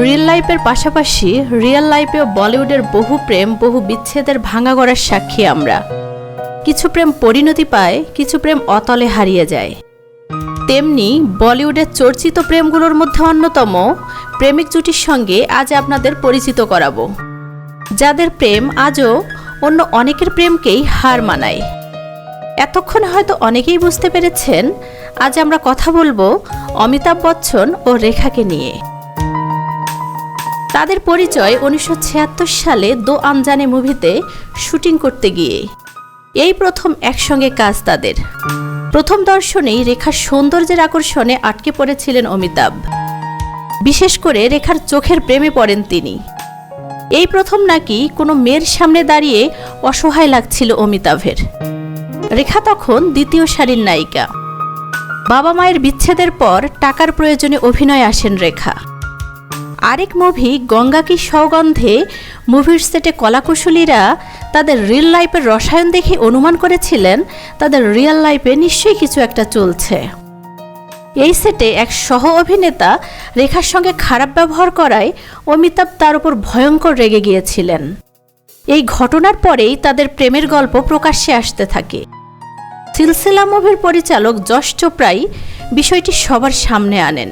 Real লাইফের পাশাপাশি real লাইফেও বলিউডের বহু প্রেম, বহু বিচ্ছেদের ভাঙা গড়ার সাক্ষী আমরা। কিছু প্রেম পরিণতি পায়, কিছু প্রেম অতলে হারিয়ে যায়। তেমনি বলিউডের চর্চিত প্রেমগুলোর মধ্যে অন্যতম, প্রেমিক জুটির সঙ্গে আজ আপনাদের পরিচিত করাবো। যাদের প্রেম আজও অন্য অনেকের প্রেমকেই হার মানায়। এতক্ষণ হয়তো অনেকেই বুঝতে পেরেছেন, আজ আমরা কথা বলব অমিতাভ বচ্চন ও রেখাকে নিয়ে। তাদের পরিচয় উনিশশো ছিয়াত্তর সালে দো আমজানে মুভিতে শুটিং করতে গিয়ে। এই প্রথম একসঙ্গে কাজ তাদের। প্রথম দর্শনেই রেখার সৌন্দর্যের আকর্ষণে আটকে পড়েছিলেন অমিতাভ। বিশেষ করে রেখার চোখের প্রেমে পড়েন তিনি। এই প্রথম নাকি কোনো মেয়ের সামনে দাঁড়িয়ে অসহায় লাগছিল অমিতাভের। রেখা তখন দ্বিতীয় সারির নায়িকা। বাবা মায়ের বিচ্ছেদের পর টাকার প্রয়োজনে অভিনয় আসেন রেখা। আরেক মুভি গঙ্গা কি সৌগন্ধে মুভির সেটে কলাকুশলীরা তাদের রিয়েল লাইফের রসায়ন দেখে অনুমান করেছিলেন, তাদের রিয়েল লাইফে নিশ্চয়ই কিছু একটা চলছে। এই সেটে এক সহ অভিনেতা রেখার সঙ্গে খারাপ ব্যবহার করায় অমিতাভ তার উপর ভয়ঙ্কর রেগে গিয়েছিলেন। এই ঘটনার পরেই তাদের প্রেমের গল্প প্রকাশ্যে আসতে থাকে। সিলসিলা মুভির পরিচালক যশ চোপড়াই বিষয়টি সবার সামনে আনেন।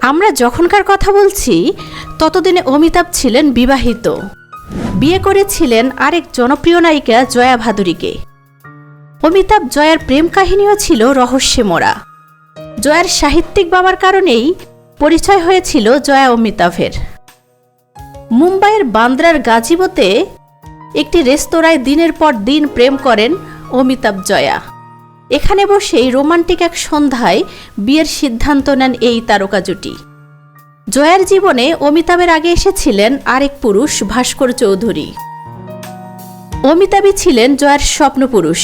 আমরা যখনকার কথা বলছি, ততদিনে অমিতাভ ছিলেন বিবাহিত। বিয়ে করেছিলেন আরেক জনপ্রিয় নায়িকা জয়া ভাদুরীকে। অমিতাভ জয়ার প্রেম কাহিনীও ছিল রহস্যে মোড়া জয়ার সাহিত্যিক বাবার কারণেই পরিচয় হয়েছিল জয়া অমিতাভের। মুম্বাইয়ের বান্দ্রার গাজিবোতে একটি রেস্তোরাঁয় দিনের পর দিন প্রেম করেন অমিতাভ জয়া। এখানে বসেই রোমান্টিক এক সন্ধ্যায় বিয়ের সিদ্ধান্ত নেন এই তারকা জুটি। জয়ার জীবনে অমিতাভের আগে এসেছিলেন আরেক পুরুষ, ভাস্কর চৌধুরী। অমিতাভই ছিলেন জয়ার স্বপ্নপুরুষ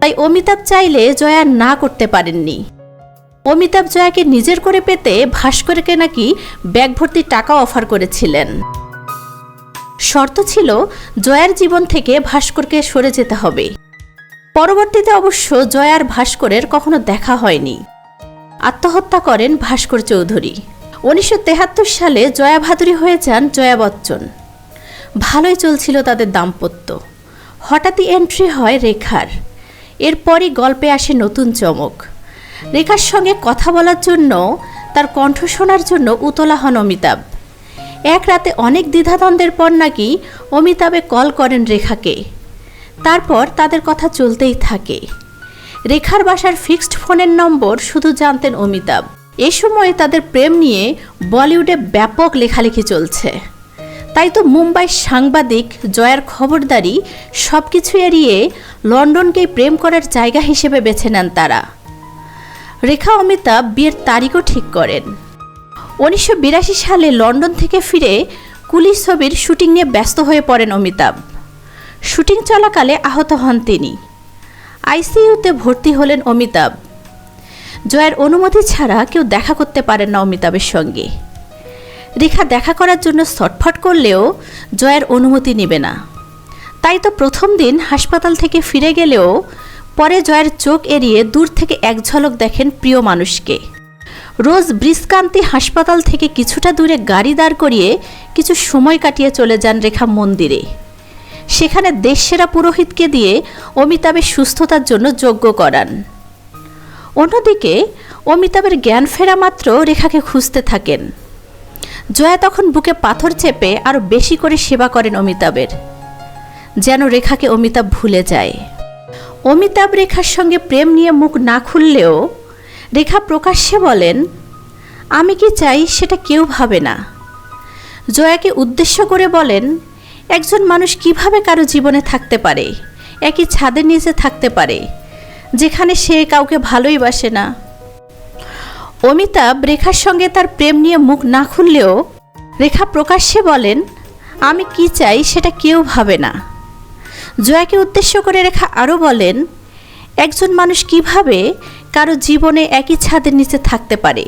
তাই অমিতাভ চাইলে জয়া না করতে পারেননি। অমিতাভ জয়াকে নিজের করে পেতে ভাস্করকে নাকি ব্যাগ ভর্তি টাকা অফার করেছিলেন। শর্ত ছিল, জয়ার জীবন থেকে ভাস্করকে সরে যেতে হবে। পরবর্তীতে অবশ্য জয়ার ভাস্করের কখনো দেখা হয়নি। আত্মহত্যা করেন ভাস্কর চৌধুরী। উনিশশো সালে জয়া ভাদুরী হয়ে যান জয়া বচ্চন। ভালোই চলছিল তাদের দাম্পত্য। হঠাৎই এন্ট্রি হয় রেখার। এরপরই গল্পে আসে নতুন চমক। রেখার সঙ্গে কথা বলার জন্য, তার কণ্ঠ শোনার জন্য উতলা হন অমিতাভ। এক রাতে অনেক দ্বিধাদ্বন্দ্বের পর নাকি অমিতাভে কল করেন রেখাকে। তারপর তাদের কথা চলতেই থাকে। রেখার বাসার ফিক্সড ফোনের নম্বর শুধু জানতেন অমিতাভ। এ সময়ে তাদের প্রেম নিয়ে বলিউডে ব্যাপক লেখালেখি চলছে। তাই তো মুম্বাই সাংবাদিক, জয়ার খবরদারি সব কিছু এড়িয়ে লন্ডনকেই প্রেম করার জায়গা হিসেবে বেছে নেন তারা। রেখা অমিতাভ বিয়ের তারিখও ঠিক করেন। উনিশশো বিরাশি সালে লন্ডন থেকে ফিরে কুলি ছবির শুটিং নিয়ে ব্যস্ত হয়ে পড়েন অমিতাভ। শুটিং চলাকালে আহত হন তিনি। আইসিইউতে ভর্তি হলেন অমিতাভ। জয়ের অনুমতি ছাড়া কেউ দেখা করতে পারেন না অমিতাভের সঙ্গে। রেখা দেখা করার জন্য ছটফট করলেও জয়ের অনুমতি নেবে না। তাই তো প্রথম দিন হাসপাতাল থেকে ফিরে গেলেও পরে জয়ের চোখ এড়িয়ে দূর থেকে এক ঝলক দেখেন প্রিয় মানুষকে। রোজ ব্রিজকান্তি হাসপাতাল থেকে কিছুটা দূরে গাড়ি দাঁড় করিয়ে কিছু সময় কাটিয়ে চলে যান রেখা মন্দিরে। সেখানে দেশসেরা পুরোহিতকে দিয়ে অমিতাভের সুস্থতার জন্য যজ্ঞ করান। অন্যদিকে, অমিতাভের জ্ঞান ফেরা মাত্র রেখাকে খুঁজতে থাকেন। জয়া তখন বুকে পাথর চেপে আরও বেশি করে সেবা করেন অমিতাভের, যেন রেখাকে অমিতাভ ভুলে যায়। অমিতাভ রেখার সঙ্গে প্রেম নিয়ে মুখ না খুললেও রেখা প্রকাশ্যে বলেন, আমি কি চাই সেটা কেউ ভাবে না। জয়াকে উদ্দেশ্য করে বলেন একজন মানুষ কীভাবে কারও জীবনে থাকতে পারে? একই ছাদের নিচে থাকতে পারে, যেখানে সে কাউকে ভালোই বাসে না। অমিতাভ রেখার সঙ্গে তার প্রেম নিয়ে মুখ না খুললেও রেখা প্রকাশ্যে বলেন, আমি কি চাই সেটা কেউ ভাবে না। জয়াকে উদ্দেশ্য করে রেখা আরও বলেন, একজন মানুষ কীভাবে কারও জীবনে একই ছাদের নিচে থাকতে পারে,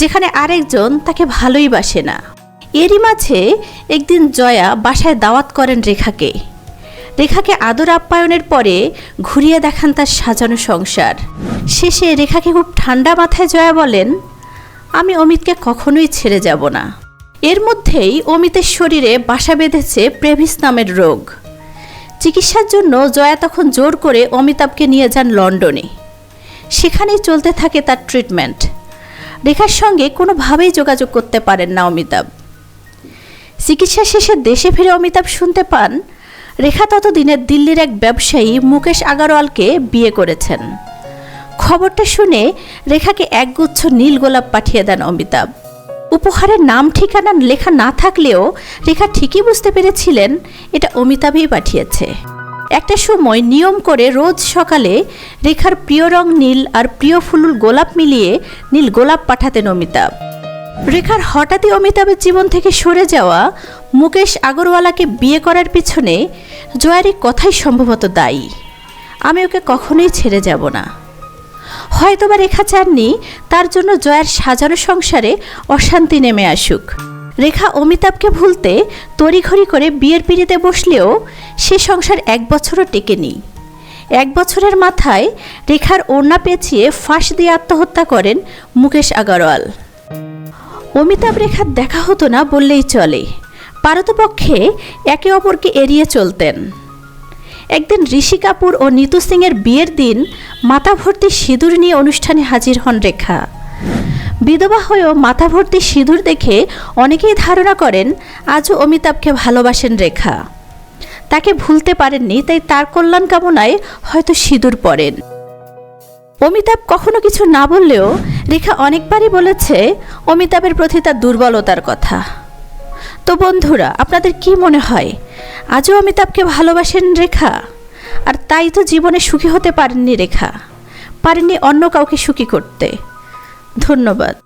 যেখানে আরেকজন তাকে ভালোই বাসে না? এরই মাঝে একদিন জয়া বাসায় দাওয়াত করেন রেখাকে। রেখাকে আদর আপ্যায়নের পরে ঘুরিয়ে দেখান তার সাজানো সংসার। শেষে রেখাকে খুব ঠান্ডা মাথায় জয়া বলেন, আমি অমিতকে কখনোই ছেড়ে যাব না। এর মধ্যেই অমিতের শরীরে বাসা বেঁধেছে প্রেভিস নামের রোগ। চিকিৎসার জন্য জয়া তখন জোর করে অমিতাভকে নিয়ে যান লন্ডনে। সেখানেই চলতে থাকে তার ট্রিটমেন্ট। রেখার সঙ্গে কোনোভাবেই যোগাযোগ করতে পারেন না অমিতাভ। চিকিৎসা শেষে দেশে ফিরে অমিতাভ শুনতে পান, রেখা ততদিনে দিল্লির এক ব্যবসায়ী মুকেশ আগারওয়ালকে বিয়ে করেছেন। খবরটা শুনে রেখাকে একগুচ্ছ নীল গোলাপ পাঠিয়ে দেন অমিতাভ। উপহারের নাম, ঠিকানা, লেখা না থাকলেও রেখা ঠিকই বুঝতে পেরেছিলেন এটা অমিতাভই পাঠিয়েছে। একটা সময় নিয়ম করে রোজ সকালে রেখার প্রিয় রং নীল আর প্রিয় ফুলুল গোলাপ মিলিয়ে নীল গোলাপ পাঠাতেন অমিতাভ। রেখার হঠাৎই অমিতাভের জীবন থেকে সরে যাওয়া মুকেশ আগরওয়ালাকে বিয়ে করার পিছনে জয়ারি কথাই সম্ভবত দায়ী। আমি ওকে কখনোই ছেড়ে যাব না। হয়তোবা রেখা চাননি, তার জন্য জয়ার সাজানো সংসারে অশান্তি নেমে আসুক। রেখা অমিতাভকে ভুলতে তড়িঘড়ি করে বিয়ের পিড়িতে বসলেও সে সংসার এক বছরও টেকেনি। এক বছরের মাথায় রেখার ওড়না পেঁচিয়ে ফাঁস দিয়ে আত্মহত্যা করেন মুকেশ আগরওয়াল। অমিতাভ রেখার দেখা হতো না বললেই চলে। পারতপক্ষে একে অপরকে এড়িয়ে চলতেন। একদিন ঋষি কাপুর ও নিতু সিংয়ের বিয়ের দিন মাথা ভর্তি সিঁদুর নিয়ে অনুষ্ঠানে হাজির হন রেখা। বিধবা হয়েও মাথা ভর্তি সিঁদুর দেখে অনেকেই ধারণা করেন, আজও অমিতাভকে ভালোবাসেন রেখা। তাকে ভুলতে পারেননি, তাই তার কল্যাণ কামনায় হয়তো সিঁদুর পরেন অমিতাভ কখনো কিছু না বললেও রেখা অনেকবারই বলেছে, অমিতাভের প্রতি তার দুর্বলতার কথা। তো বন্ধুরা, আপনাদের কি মনে হয়? আজও অমিতাভকে ভালোবাসেন রেখা? আর তাই তো জীবনে সুখী হতে পারেননি রেখা। পারেননি অন্য কাউকে সুখী করতে। ধন্যবাদ।